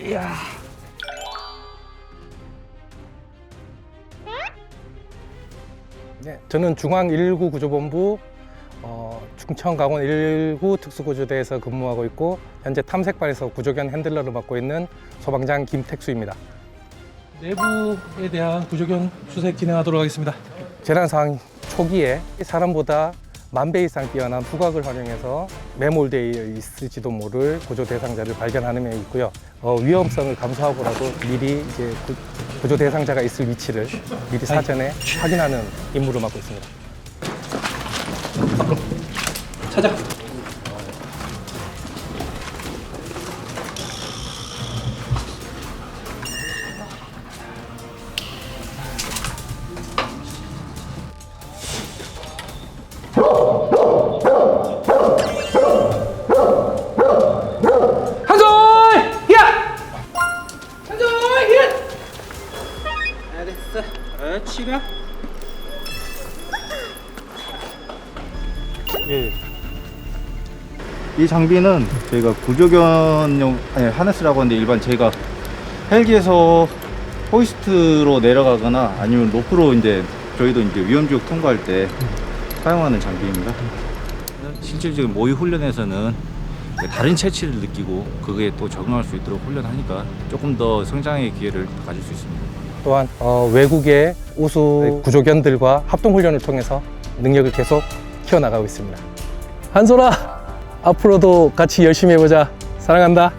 이야. 네, 저는 중앙 119 구조본부 어, 충청 강원 119 특수구조대에서 근무하고 있고 현재 탐색반에서 구조견 핸들러를 맡고 있는 소방장 김택수입니다. 내부에 대한 구조견 수색 진행하도록 하겠습니다. 재난 상황 초기에 사람보다 만배 이상 뛰어난 후각을 활용해서 매몰되어 있을지도 모를 구조 대상자를 발견하는 데 있고요. 어, 위험성을 감수하고라도 미리 이제 구, 구조 대상자가 있을 위치를 미리 사전에 확인하는 임무를 맡고 있습니다. 찾아. 알겠어. 어, 치가? 예. 이 장비는 저희가 구조견용 아니, 하네스라고 하는데 일반 저희가 헬기에서 호이스트로 내려가거나 아니면 로프로 이제 저희도 이제 위험지역 통과할 때 사용하는 장비입니다. 실질적인 모의 훈련에서는 다른 체취를 느끼고 그거에 또 적응할 수 있도록 훈련하니까 조금 더 성장의 기회를 가질 수 있습니다. 또한 어, 외국의 우수 구조견들과 합동 훈련을 통해서 능력을 계속 키워나가고 있습니다. 한솔아, 앞으로도 같이 열심히 해보자. 사랑한다.